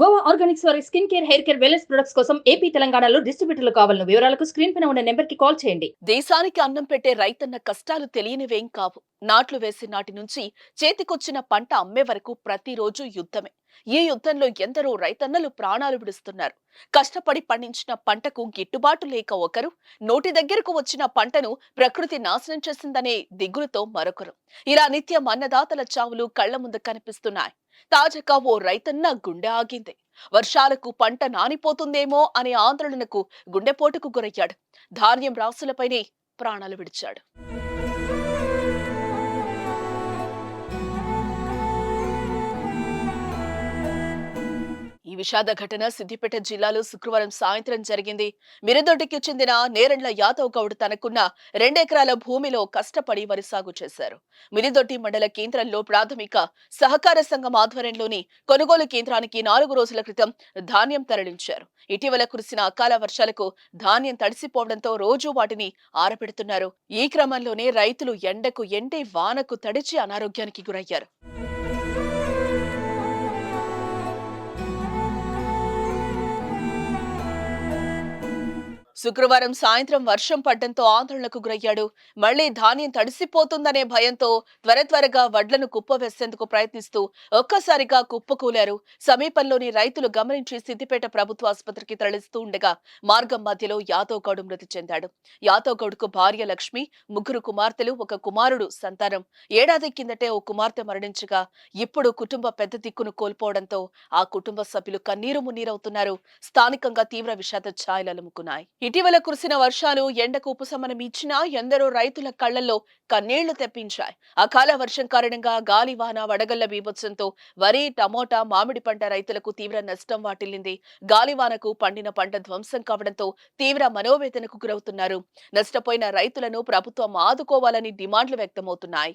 Goa organics వారి skin care hair care wellness products కోసం AP తెలంగాణలో డిస్ట్రిబ్యూటర్లు కావాలన్న వివరాలకు స్క్రీన్ పైన ఉన్న నెంబర్కి కాల్ చేయండి. దేశానికి అన్నం పెట్టే రైతన్న కష్టాలు తెలియనివేం కావు. నాట్లు వేసిన నాటి నుంచి చేతికొచ్చిన పంట అమ్మే వరకు ప్రతిరోజు యుద్ధమే. ఈ యుద్ధంలో ఎందరో రైతన్నలు ప్రాణాలు విడుస్తున్నారు. కష్టపడి పండించిన పంటకు గిట్టుబాటు లేక ఒకరు నోటి దగ్గరకు వచ్చిన పంటను ప్రకృతి నాశనం చేసిందనే దిగులుతో మరొకరు. ఇలా నిత్యం అన్నదాతల చావులు కళ్ళ ముందు కనిపిస్తున్నాయి. తాజాగా ఓ రైతన్న గుండె ఆగింది. వర్షాలకు పంట నానిపోతుందేమో అనే ఆందోళనకు గుండెపోటుకు గురయ్యాడు. ధాన్యం రాసులపైనే ప్రాణాలు విడిచాడు. విషాద ఘటన సిద్దిపేట జిల్లాలో శుక్రవారం సాయంత్రం జరిగింది. మిరదొడ్డికి చెందిన నేరెండ్ల యాదవ్ గౌడ్ తనకున్న రెండెకరాల భూమిలో కష్టపడి వరి సాగు చేశారు. మిరిదొడ్డి మండల కేంద్రంలో ప్రాథమిక సహకార సంఘం ఆధ్వర్యంలోని కొనుగోలు కేంద్రానికి నాలుగు రోజుల క్రితం ధాన్యం తరలించారు. ఇటీవల కురిసిన అకాల వర్షాలకు ధాన్యం తడిసిపోవడంతో రోజూ వాటిని ఆరబెడుతున్నారు. ఈ క్రమంలోనే రైతులు ఎండకు ఎండే వానకు తడిచి అనారోగ్యానికి గురయ్యారు. శుక్రవారం సాయంత్రం వర్షం పడ్డంతో ఆందోళనకు గురయ్యాడు. మళ్ళీ ధాన్యం తడిసిపోతుందనే భయంతో త్వర త్వరగా వడ్లను కుప్పవేసేందుకు ప్రయత్నిస్తూ ఒక్కసారిగా కుప్పకూలారు. సమీపంలోని రైతులు గమనించి సిద్దిపేట ప్రభుత్వ ఆసుపత్రికి తరలిస్తూ ఉండగా మార్గం మధ్యలో యాదవ్ గౌడ్ మృతి చెందాడు. యాదవ్ గౌడ్కు భార్య లక్ష్మి ముగ్గురు కుమార్తెలు ఒక కుమారుడు సంతానం. ఏడాది కిందటే ఓ కుమార్తె మరణించగా ఇప్పుడు కుటుంబ పెద్ద దిక్కును కోల్పోవడంతో ఆ కుటుంబ సభ్యులు కన్నీరు మున్నీరవుతున్నారు. స్థానికంగా తీవ్ర విషాద ఛాయలు అలుముకున్నాయి ఇటీవల కురిసిన వర్షాలు ఎండకు ఉపశమనం ఇచ్చినా ఎందరో రైతుల కళ్ళలో కన్నీళ్ళు తెప్పించాయి. అకాల వర్షం కారణంగా గాలి వాన వడగళ్ళ బీభత్సంతో వరి టమోటా మామిడి పంట రైతులకు తీవ్ర నష్టం వాటిల్లింది. గాలివానకు పండిన పంట ధ్వంసం కావడంతో తీవ్ర మనోవేదనకు గురవుతున్నారు. నష్టపోయిన రైతులను ప్రభుత్వం ఆదుకోవాలని డిమాండ్లు వ్యక్తమవుతున్నాయి.